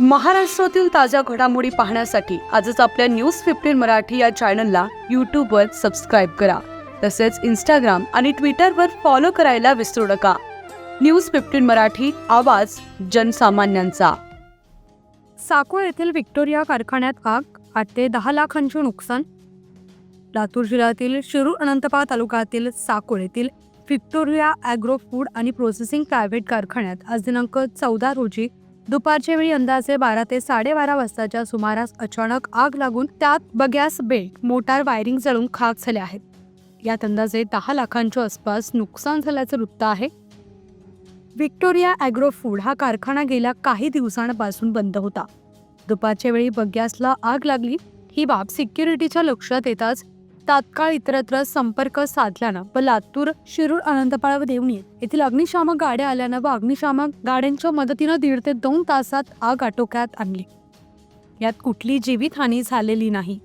महाराष्ट्रातील ताज्या घडामोडी पाहण्यासाठी आजच आपल्या न्यूज फिफ्टीन मराठी या चॅनलला यूट्यूबवर सबस्क्राईब करा. तसेच इंस्टाग्राम आणि ट्विटरवर फॉलो करायला विसरू नका. न्यूज फिफ्टीन मराठी आवाज जनसामान्यांचा. साकोळ येथील व्हिक्टोरिया कारखान्यात आग आठ ते दहा लाखांचे नुकसान. लातूर जिल्ह्यातील शिरूर अनंतपाळ तालुक्यातील साकोळ येथील व्हिक्टोरिया ॲग्रो फूड आणि प्रोसेसिंग प्रायव्हेट कारखान्यात आज दिनांक चौदा रोजी दुपारच्या वेळी अंदाजे बारा ते साडेबारा वाजताच्या सुमारास अचानक आग लागून त्यात बगॅस बेल्ट मोटार वायरिंग जळून खाक झाले आहेत. यात अंदाजे दहा लाखांच्या आसपास नुकसान झाल्याचं वृत्त आहे. व्हिक्टोरिया ॲग्रो फूड हा कारखाना गेल्या काही दिवसांपासून बंद होता. दुपारच्या वेळी बग्यासला आग लागली ही बाब सिक्युरिटीच्या लक्षात येताच तात्काळ इतरत्र संपर्क साधल्यानं व लातूर शिरूर अनंतपाळ व देवणी येथील अग्निशामक गाड्या आल्यानं व अग्निशामक गाड्यांच्या मदतीनं दीड ते दोन तासात आग आटोक्यात आणली. यात कुठली जीवितहानी झालेली नाही.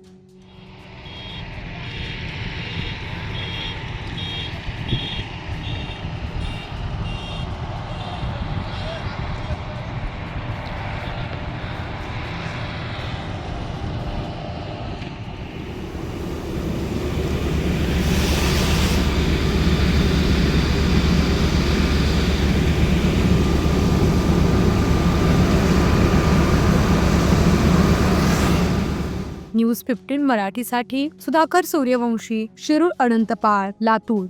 न्यूज फिफ्टीन मराठीसाठी सुधाकर सूर्यवंशी शिरूर अनंतपाळ लातूर.